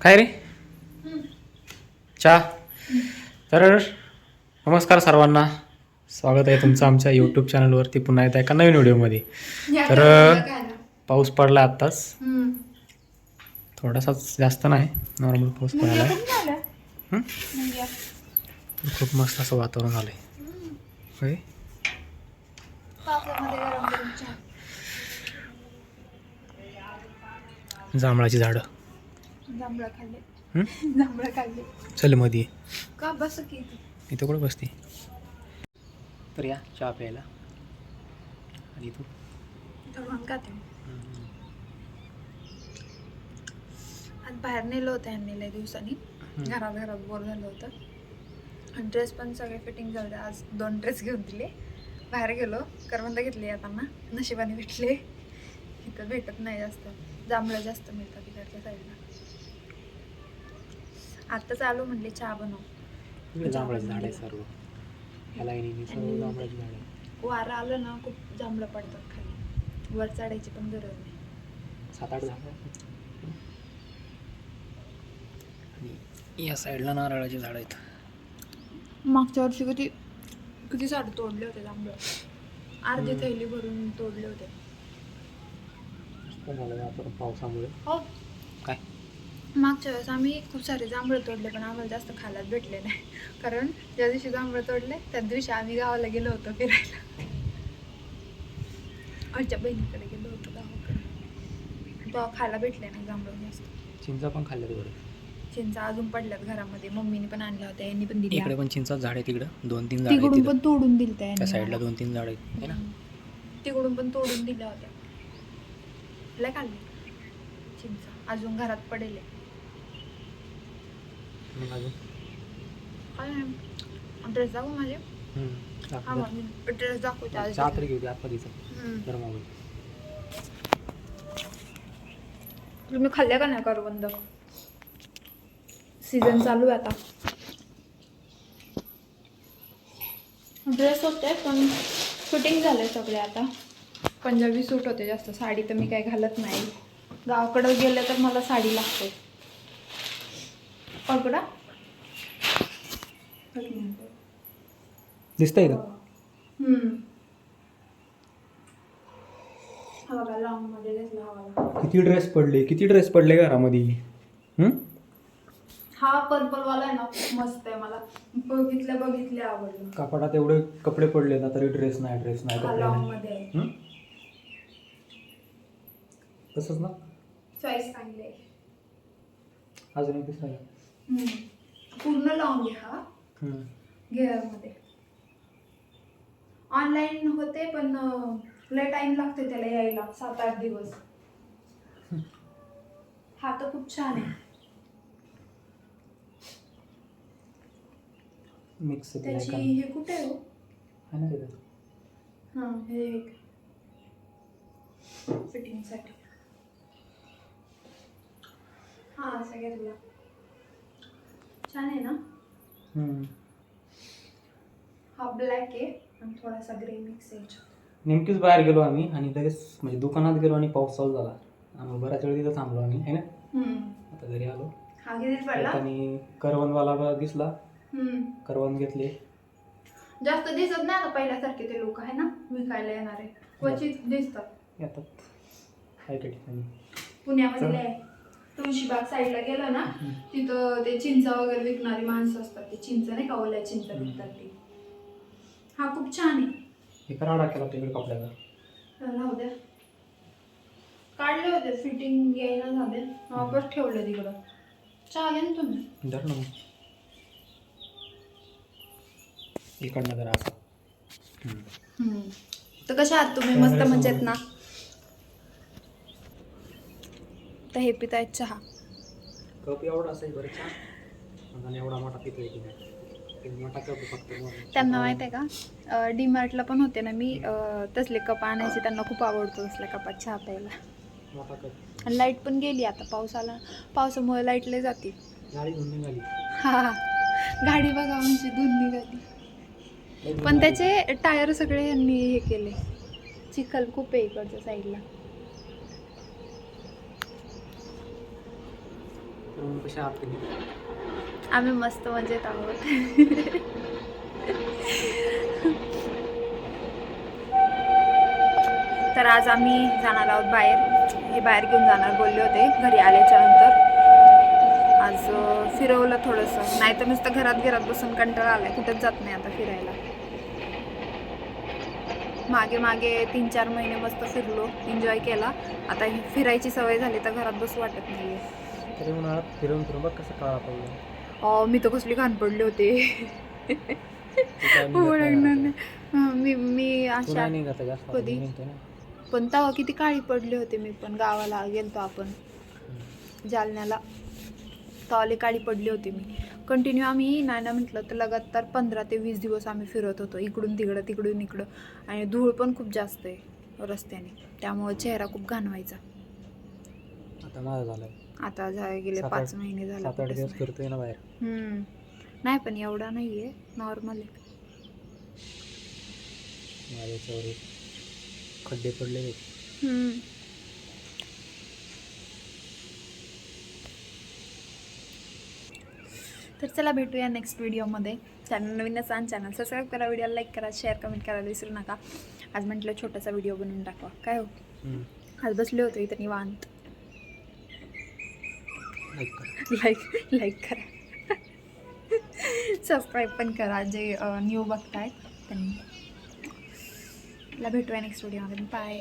काय रे? चहा? तर नमस्कार सर्वांना. स्वागत आहे तुमचं आमच्या यूट्यूब चॅनलवरती पुन्हा एकदा एका नवीन व्हिडिओमध्ये तर पाऊस पडला आत्ताच. थोडासाच जास्त नाही. नॉर्मल पाऊस पडायला. आहे खूप मस्त असं वातावरण झालं आहे जांभळाची झाडं. जांभळं खाल्ले. हं? जांभळं खाल्ले. चलमध्ये का बस की इथं कुठं बसते? तर या चहा प्यायला. आणि तू? खाते आज बाहेर नेलं होतं यांनी लय दिवसांनी. घरात घरात बोर झालं होतं. आणि ड्रेस पण सगळे फिटिंग झाले. आज दोन ड्रेस घेऊन दिले. बाहेर गेलो. करवंद घेतली येताना. नशिबाने भेटले. इथं भेटत नाही जास्त. जांभळं जास्त मिळतात तिकडच्या साईडला आता चालू म्हणले चहा बनव. जांभळाचं झाड आहे सर्व. ह्याला येणे सर्व जांभळाची झाड आहे वारं आलं ना खूप जांभळं पडतात खाली. वर चढायची पण गरज नाही. सात आठ झाड आणि या साईडला नारळाची झाड आहेत. मागच्या वर्षी किती किती झाड तोडले होते जांभळं? अर्धी थैली भरून तोडले होते. पावसामुळे. हो. मागच्या वेळेस आम्ही खूप सारे जांभळं तोडले पण आम्हाला जास्त खायला भेटले नाही. कारण ज्या दिवशी जांभळं तोडले त्या दिवशी आम्ही गावाला गेलो होतो फिरायला. आमच्या बहिणीकडे गेलो होतो गावाकडे. तेव्हा खायला भेटले नाही जांभळं जास्त. चिंचा पण खाल्ल्या बरं चिंचा अजून पडल्यात घरामध्ये. मम्मीने पण आणल्या होत्या यांनी पण दिल्या. इकडे पण चिंचाच झाड आहे तिकडं. दोन तीन झाड तिकडून. पण तोडून दिल त्या साईडला दोन तीन झाड आहेत ना? तिकडून पण तोडून दिल्या होत्या. लय खाल्ली. चिंचा. अजून घरात पडेल. आहे. मग अजून? काय ड्रेस दाखवू माझे. हम्म. हा दाखव. ड्रेस दाखवते आज चहा तरी घेऊ दे आतमध्येच हम्म. गरमामध्ये तुम्ही खाल्ल्या का नाही करवंद सीझन चालू आहे आता. ड्रेस होते पण फिटिंग झाले सगळे आता. पंजाबी सूट होते जास्त. साडी तर मी काही घालत नाही. गावाकडं गेले तर मला साडी लागते. पकडा. दिसतंय का? मध्ये घेतला किती ड्रेस पडले? किती ड्रेस पडले घरामध्ये? हा पर्पल वाला आहे ना मस्त आहे मला. बघितल्या बघितल्या आवडलं. कपाटात एवढे कपडे पडले ना तरी ड्रेस नाही ड्रेस नाही हा कपडे लॉंग नाही मध्ये आहे. हम्म? तसंच ना? चॉईस चांगली आहे. अजून एक हम्म. पूर्ण लॉंग आहे हा. हम्म. घेअरमध्ये ऑनलाईन होते पण लय टाइम लागते त्याला यायला. सात आठ दिवस. हा तर खूप छान आहे. मिक्स त्याची हे कुठे आहे हो? हां हे एक. फिटिंगसाठी हां घेतला छान आहे ना. हा ब्लॅक आहे आणि थोडासा ग्रे मिक्स आहे याच्यात. नेमकीच बाहेर गेलो आम्ही आणि लगेच म्हणजे दुकानात गेलो आणि पाऊस चालू झाला. आम्ही बऱ्याच वेळ तिथं थांबलो आम्ही आहे ना? हम्म. आता घरी आलो. हा किती पडला आणि करवनवाला बा दिसला. हम्म. करवन घेतले. जास्त दिसत नाही आता पहिल्यासारखे ते लोक आहे ना? विकायला येणारे. क्वचित दिसतात. येतात. काय काय ठिकाणी. पुण्यामध्ये लय आहे. तुळशीबाग साईडला गेलं ना तिथं ते चिंचा वगैरे विकणारी माणसं असतात ते चिंच नाही का ओल्या चिंच विकतात ते. हा खूप छान आहे. हे कराडा केला तिकडे कपड्याचा. तर राहू द्या. काढले होते फिटिंग यायला झाले. वापस ठेवले तिकडं. चहा घ्या ना तुम्ही. धर ना मग. इकडनं जरा असं. हम्म. तर कशा आहात तुम्ही? मस्त मजेत ना? तर हे पितायत चहा. कप एवढा असेल बरं छान आणि एवढा मोठा पितोय की नाही. ते मोठा कप फक्त मग- त्यांना माहीत आहे का? डी मार्टला पण होते ना मी तसले कप आणायचे त्यांना खूप आवडतो तसल्या कपात चहा प्यायला. मोठा कप. आणि लाइट पण गेली आता पाऊस आला. पावसामुळे लाइट लय जाते. गाडी धुवून निघाली. हा हा. गाडी बघा आमची धुवून निघाली. पण त्याचे टायर सगळे यांनी हे केले. चिखल खूप आहे इकडच्या साईडला. तर मग कशा आहात तुम्ही? आम्ही मस्त मजेत आहोत. तर आज आम्ही जाणार आहोत बाहेर. हे बाहेर घेऊन जाणार बोलले होते घरी आल्याच्यानंतर. आज फिरवलं थोडंसं. नाही तर नुसतं घरात घरात बसून कंटाळा आलाय. कुठंच जात नाही आता फिरायला. मागे मागे तीन चार महिने मस्त फिरलो एन्जॉय केला. आता ही फिरायची सवय झाली तर घरात बसू वाटत नाहीये. तरी उन्हाळ्यात फिरून फिरून बघ कसं काळा पडलं मी तर कसली घाण पडले होते. ओळखणार नाही हं, मी मी अशा नाही निघत जास्त आता कधी? मी निघतो ना. पण तेव्हा किती काळी पडली होते मी पण गावाला गेलतो आपण. जालन्याला. तेव्हा काळी पडली होती मी. कंटिन्यू आम्ही नाही ना म्हटलं तर लगातार पंधरा ते वीस दिवस आम्ही फिरत होतो. इकडून तिकडं तिकडून इकडं. आणि धूळ पण खूप जास्त आहे रस्त्याने. त्यामुळे चेहरा खूप घाण व्हायचा आता माझं झालंय. आता झा गेले सात पाच आठ- महिने झाले सात आठ कुठेच दिवस नाही. फिरतोय ना बाहेर. हम्म. नाही पण एवढा नाही आहे नॉर्मल आहे. माझ्या याच्यावर खड्डे पडले हम्म. तर चला भेटूया नेक्स्ट व्हिडिओमध्ये चॅनल नवीन असाल चॅनल सबस्क्राईब करा व्हिडिओला लाईक करा शेअर कमेंट करायला विसरू नका. आज म्हटलं छोटासा व्हिडिओ बनवून टाकवा काय हो? आज बसले होते इथं निवांत. लाईक करा. लाईक लाईक करा. सबस्क्राईब पण करा. जे न्यू बघतायत त्यांनी. ला भेटूया नेक्स्ट व्हिडिओमध्ये बाय